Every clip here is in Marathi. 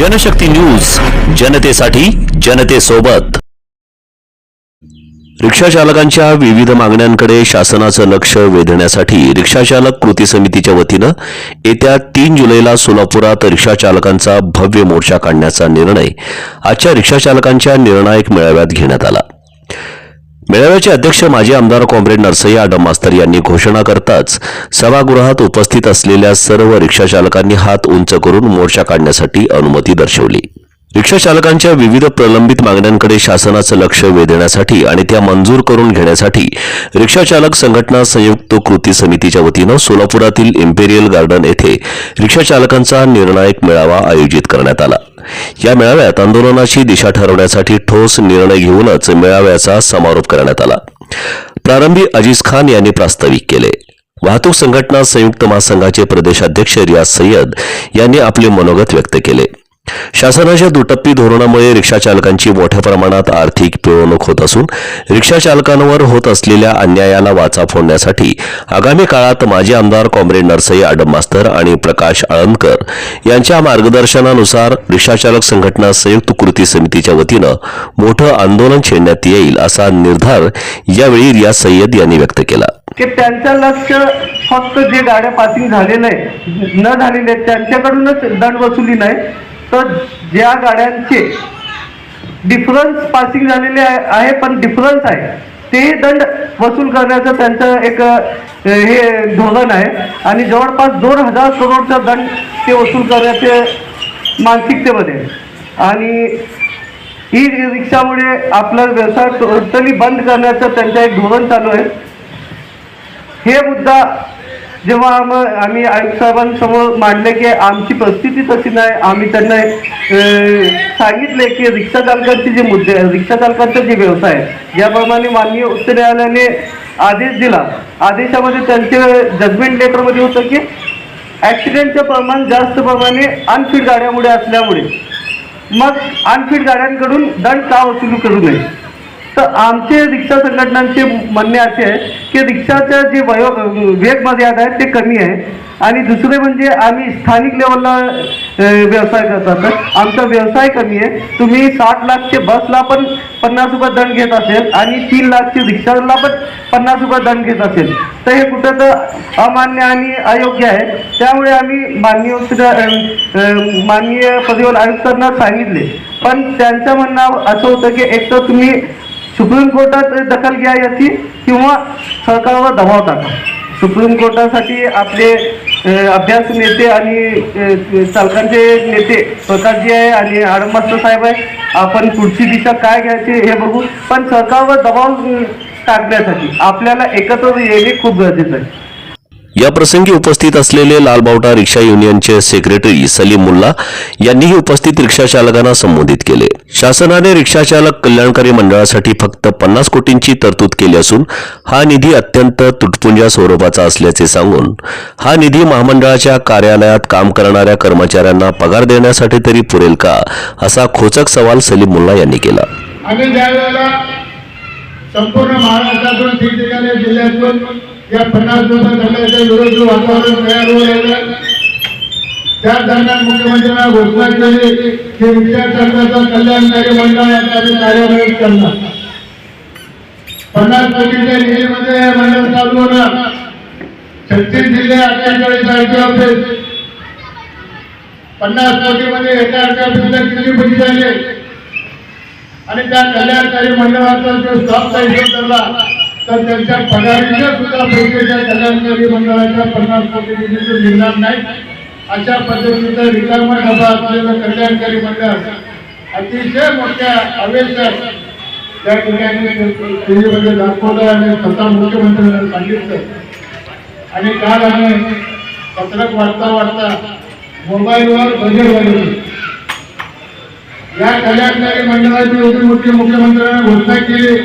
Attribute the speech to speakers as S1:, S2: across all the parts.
S1: जनशक्ती न्यूज जनतेसाठी जनतेसोबत. रिक्षाचालकांच्या विविध मागण्यांकडे शासनाचं लक्ष वेधण्यासाठी रिक्षाचालक कृती समितीच्या वतीनं येत्या तीन जुलैला सोलापुरात रिक्षाचालकांचा भव्य मोर्चा काढण्याचा निर्णय आजच्या रिक्षाचालकांच्या निर्णायक मेळाव्यात घेण्यात आला. मेळाव्याचे अध्यक्ष माजी आमदार कॉम्रेड नरसय्या डमास्तर यांनी घोषणा करताच सभागृहात उपस्थित असलेल्या सर्व रिक्षा चालकांनी हात उंच करून मोर्चा काढण्यासाठी अनुमती दर्शवली. रिक्षा चालकांच्या विविध प्रलंबित मागण्यांकडे शासनाचं लक्ष वेधण्यासाठी आणि त्या मंजूर करून घेण्यासाठी रिक्षा चालक संघटना संयुक्त कृती समितीच्या वतीनं सोलापुरातील इम्पेरियल गार्डन येथे रिक्षा चालकांचा निर्णायक मेळावा आयोजित करण्यात आला. या मेळाव्यात आंदोलनाची दिशा ठरवण्यासाठी ठोस निर्णय घेऊनच मेळाव्याचा समारोप करण्यात आला. प्रारंभी अजीज खान यांनी प्रास्ताविक केले. वाहतूक संघटना संयुक्त महासंघाचे प्रदेशाध्यक्ष रियाज सय्यद यांनी आपले मनोगत व्यक्त केले. शासनाच्या दुटप्पी धोरणामुळे रिक्षा चालकांची मोठ्या प्रमाणात आर्थिक पिळवणूक होत असून रिक्षा चालकांवर होत असलेल्या अन्यायाला वाचा फोडण्यासाठी आगामी काळात माजी आमदार कॉम्रेड नरसई आडम मास्तर आणि प्रकाश आळंदकर यांच्या मार्गदर्शनानुसार रिक्षा चालक संघटना संयुक्त कृती समितीच्या वतीनं मोठं आंदोलन छेडण्यात येईल असा निर्धार यावेळी रियाज सय्यद यांनी व्यक्त केला.
S2: की त्यांचं लक्ष फक्त जे गाड्या पासिंग झालेलं आहे न झालेले त्यांच्याकडूनच दंड वसुली नाही तर ज्या गाड्यांचे डिफरन्स पासिंग झालेले आहे पण डिफरन्स आहे ते दंड वसूल करण्याचं त्यांचं एक हे धोरण आहे. आणि जवळपास दोन हजार करोडचा दंड ते वसूल करण्याचे मानसिकतेमध्ये. आणि ई रिक्षामुळे आपला व्यवसाय टोटली बंद करण्याचं त्यांचं एक धोरण चालू आहे. हे मुद्दा जेव्हा आम आम्ही आयुक्त साहेबांसमोर मांडले की आमची परिस्थिती तशी नाही आम्ही त्यांना सांगितले की रिक्षा चालकांचे जे मुद्दे रिक्षा चालकांचा जे व्यवसाय आहे ज्याप्रमाणे माननीय उच्च न्यायालयाने आदेश दिला. आदेशामध्ये त्यांचे जजमेंट लेटरमध्ये होतं की ॲक्सिडेंटचं प्रमाण जास्त प्रमाणे अनफिट गाड्यामुळे असल्यामुळे मग अनफिट गाड्यांकडून दंड का वसूल करू नये? तर आमचे रिक्षा संघटनांचे म्हणणे असे आहे की रिक्षाच्या जे वयो वेग मर्यादा आहे ते कमी आहे. आणि दुसरे म्हणजे आम्ही स्थानिक लेवलला व्यवसाय करतात आमचा व्यवसाय कमी आहे. तुम्ही साठ लाखचे बसला पण पन्नास रुपये दंड घेत असेल आणि तीन लाखचे रिक्षाला पण पन्नास रुपये दंड घेत असेल. तर हे कुठं तर अमान्य आणि अयोग्य आहे. त्यामुळे आम्ही माननीय माननीय परिवहन आयुक्तांना सांगितले. पण त्यांचं म्हणणं असं होतं की एक तर तुम्ही सुप्रीम कोर्टात दखल घ्या याची किंवा सरकारवर दबाव टाका. सुप्रीम कोर्टासाठी आपले अभ्यास नेते आणि चालकांचे नेते प्रकाशजी आहे आणि आडम साहेब आहे. आपण पुढची दिशा काय घ्यायची हे बघू पण सरकारवर दबाव टाकण्यासाठी आपल्याला एकत्र येणे खूप गरजेचं आहे.
S1: या प्रसंगी उपस्थित असलेले लालबावटा रिक्षा युनियनचे सेक्रेटरी सलीम मुल्ला यांनीही उपस्थित रिक्षा चालकांना संबोधित केले. शासनाने रिक्षा चालक कल्याणकारी मंडळासाठी फक्त पन्नास कोटींची तरतूद केली असून हा निधी अत्यंत तुटपुंजा स्वरूपाचा असल्याचे सांगून हा निधी महामंडळाच्या कार्यालयात काम करणाऱ्या कर्मचाऱ्यांना पगार देण्यासाठी तरी पुरेल का असा खोचक सवाल सलीम मुल्ला यांनी केला.
S3: ज्या वेळेला संपूर्ण महाराष्ट्रातून ठिकठिकाणी जिल्ह्यातून या पन्नास दिवसात विरोधी वातावरण तयार होऊ त्या दरम्यान मुख्यमंत्र्यांना घोषणा केली की रिक्षा चालकाचा कल्याणकारी मंडळ आता आम्ही कार्यान्वित करणार. पन्नास कोटीच्या निधीमध्ये हे मंडळ चालू होणार. छत्तीस जिल्हे अठ्ठेचाळीस आय ऑफिस. पन्नास कोटीमध्ये एका आय ऑफिसला किती पैसे आले आणि त्या कल्याणकारी मंडळाचा जो स्टॉप हिशोब धरला तर त्यांच्या पगारीचे सुद्धा बँकेच्या कल्याणकारी मंडळाच्या पन्नास कोटी निधीतून मिळणार नाही अशा पद्धतीचा रिकामा डबा असलेलं कल्याणकारी मंडळ अतिशय मोठ्या आवेशात त्या ठिकाणी टीव्हीमध्ये दाखवलं आणि स्वतः मुख्यमंत्र्यांना सांगितलं. आणि काल आम्ही पत्रक वाचता वाचता मोबाईलवर बजेट वाढवली या कल्याणकारी मंडळाची एवढी मोठी मुख्यमंत्र्यांना घोषणा केली.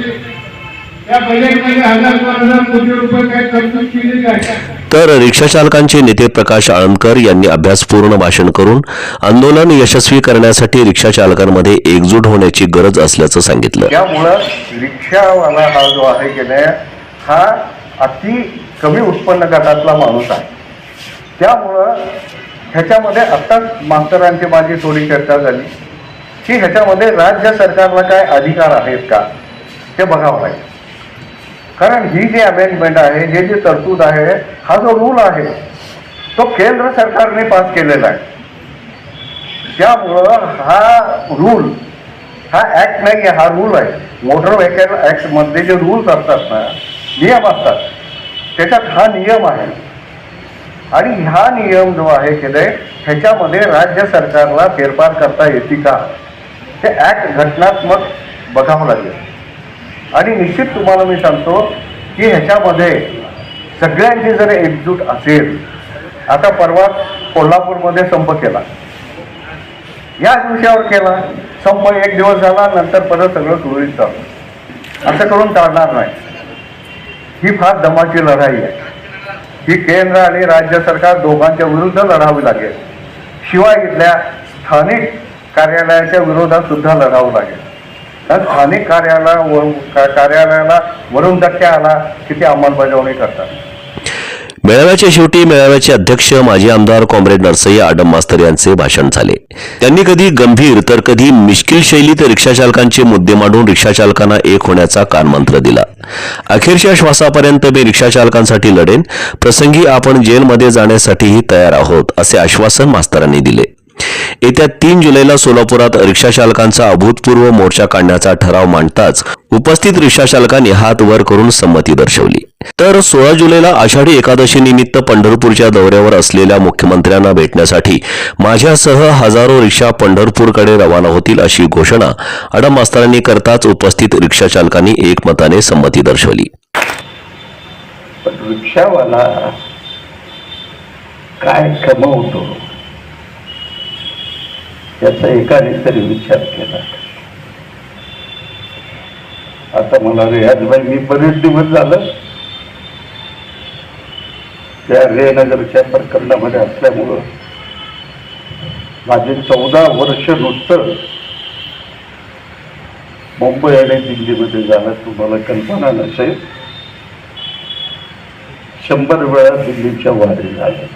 S1: तर रिक्षा चालकांचे नेते प्रकाश आळंदकर यांनी अभ्यासपूर्ण भाषण करून आंदोलन यशस्वी करण्यासाठी रिक्षा चालकांमध्ये एकजूट होण्याची गरज असल्याचं सांगितलं.
S4: त्यामुळं रिक्षावाला हा जो आहे की नाही हा अति कमी उत्पन्न गटातला माणूस आहे. त्यामुळं ह्याच्यामध्ये आत्ताच मास्तरांची माझी थोडी चर्चा झाली की ह्याच्यामध्ये राज्य सरकारला काय अधिकार आहेत का ते बघावं लागेल. कारण ही जी अमेंडमेंट आहे हे जी तरतूद आहे हा जो रूल आहे तो केंद्र सरकारने पास केलेला आहे. त्यामुळं हा रूल हा ऍक्ट नाही आहे हा रूल आहे. मोटर व्हेकल ऍक्टमध्ये जे रूल्स असतात ना नियम असतात त्याच्यात हा नियम आहे. आणि हा नियम जो आहे केले ह्याच्यामध्ये राज्य सरकारला फेरफार करता येते का? ते ऍक्ट घटनात्मक बघावं लागेल. आणि निश्चित तुम्हाला मी सांगतो की ह्याच्यामध्ये सगळ्यांची जर एकजूट असेल आता परवा कोल्हापूरमध्ये संप केला. याच विषयावर केला. संप एक दिवस झाला नंतर परत सगळं सुरळीत चालू. असं करून चालणार नाही. ही फार दमाची लढाई आहे. ही केंद्र आणि राज्य सरकार दोघांच्या विरुद्ध लढावी लागेल. शिवाय इथल्या स्थानिक कार्यालयाच्या विरोधात सुद्धा लढावं लागेल. स्थानिक कार्याला व- कार्यालयाला वरून धक्का आला की ते अंमलबजावणी करतात.
S1: मेळाव्याच्या शेवटी मेळाव्याचे अध्यक्ष माजी आमदार कॉम्रेड नरसय्या आडम मास्तर यांचे भाषण झाले. त्यांनी कधी गंभीर तर कधी मिश्किल शैलीत रिक्षाचालकांचे मुद्दे मांडून रिक्षाचालकांना एक होण्याचा कानमंत्र दिला. अखेरच्या श्वासापर्यंत मी रिक्षाचालकांसाठी लढेन. प्रसंगी आपण जेलमध्ये जाण्यासाठीही तयार आहोत असे आश्वासन मास्तरांनी दिले. येत्या तीन जुलैला सोलापुरात रिक्षाचालकांचा अभूतपूर्व मोर्चा काढण्याचा ठराव मांडताच उपस्थित रिक्षाचालकांनी हात वर करून संमती दर्शवली. तर सोळा जुलैला आषाढी एकादशी निमित्त पंढरपूरच्या दौऱ्यावर असलेल्या मुख्यमंत्र्यांना भेटण्यासाठी माझ्यासह हजारो रिक्षा पंढरपूरकडे रवाना होतील अशी घोषणा अडमास्तरांनी करताच उपस्थित रिक्षाचालकांनी एकमताने संमती दर्शवली.
S5: रिक्षावाला काय कमवतो? याचा एकाने तरी विचार केला. आता मला रियाजबाई मी बरेच दिवस झालं त्या रेनगरच्या प्रकरणामध्ये असल्यामुळं माझे चौदा वर्ष नुसतं मुंबई आणि दिल्लीमध्ये झालं तुम्हाला कल्पना नसेल. शंभर वेळा दिल्लीच्या वारी झाल्या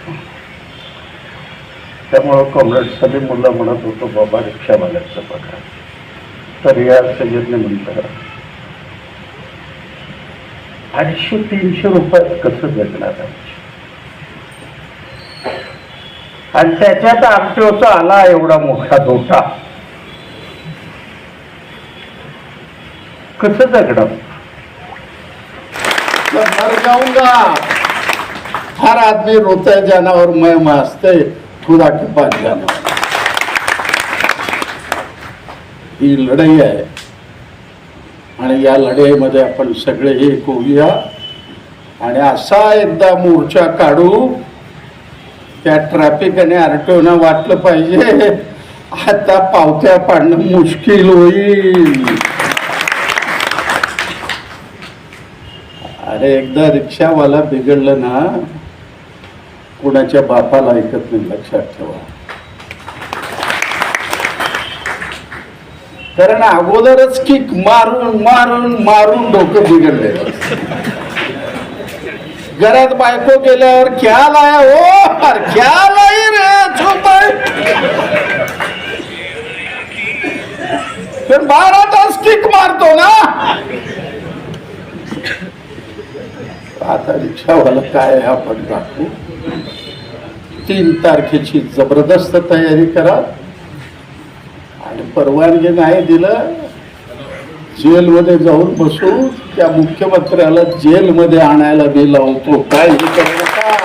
S5: त्यामुळं कॉम्रेड मुला म्हणत होतो बाबा रिक्षावाल्याचा पगार. तर या सय्यदने म्हणतात अडीचशे तीनशे रुपयात कसं जगणार आणि त्याच्यात आमच्याचा आला एवढा मोठा धोटा कसं जगणार
S6: मैं मर जाऊंगा हर आदमी रोता जनावर जाना और मैं खुदा के पास ही लढाई आहे. आणि या लढाईमध्ये आपण सगळे एक होऊया. आणि असा एकदा मोर्चा काढू त्या ट्रॅफिक आणि आरटीओना वाटलं पाहिजे. आता पावत्या पाडणं मुश्किल होईल. अरे एकदा रिक्षावाला बिघडलं ना कुणाच्या बापाला ऐकत नाही लक्षात ठेवा. कारण अगोदरच किक मारून मारून मारून डोकं बिघडले. घरात बायको केल्यावर क्या लाया हो? अरे क्या लाई रे? बारा तास किक मारतो ना. आता रिक्षावाला काय आपण दाखवू तीन तारखेची जबरदस्त तयारी करा. आणि परवानगी नाही दिलं जेलमध्ये जाऊन बसू. त्या मुख्यमंत्र्याला जेलमध्ये आणायला मी लावतो. काय हे करू नका.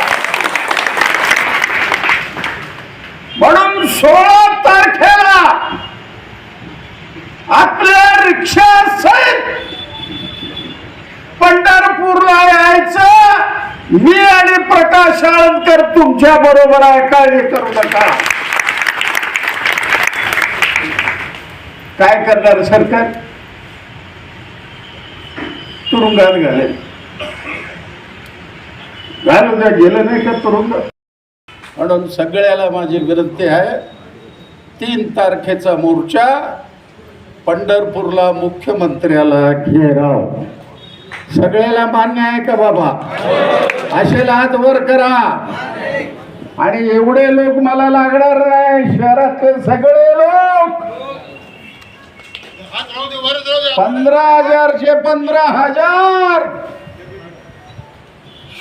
S6: म्हणून सोळा तारखेला आपल्या रिक्षा सहित पंढरपूरला यायचं. मी आणि तुमच्या बरोबर आहे काळजी करू नका. काय करणार सरकार? तुरुंगात घालेल. घाल उद्या गेलं नाही का तुरुंग. म्हणून सगळ्याला माझी विनंती आहे तीन तारखेचा मोर्चा पंढरपूरला मुख्यमंत्र्याला घेराव सगळ्याला मान्य आहे का बाबा? असे हात वर करा. आणि एवढे लोक मला लागणार नाही. शहरातले सगळे लोक. पंधरा हजारचे पंधरा हजार.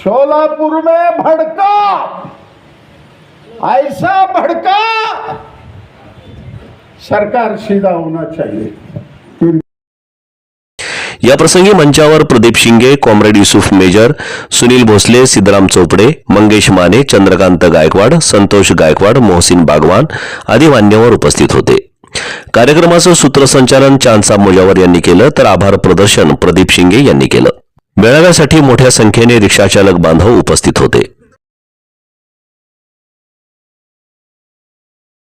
S6: सोलापूर में भड़का. ऐसा भड़का. सरकार सीधा होना चाहिए.
S1: याप्रसंगी मंचावर प्रदीप शिंगे कॉम्रेड युसुफ मेजर सुनील भोसले सिद्धराम चोपडे मंगेश माने चंद्रकांत गायकवाड संतोष गायकवाड मोहसिन बागवान आदी मान्यवर उपस्थित होते. कार्यक्रमाचं सूत्रसंचालन चांदसा मोजावर यांनी केलं तर आभार प्रदर्शन प्रदीप शिंगे यांनी केलं. मेळाव्यासाठी मोठ्या संख्येने रिक्षाचालक बांधव उपस्थित होते.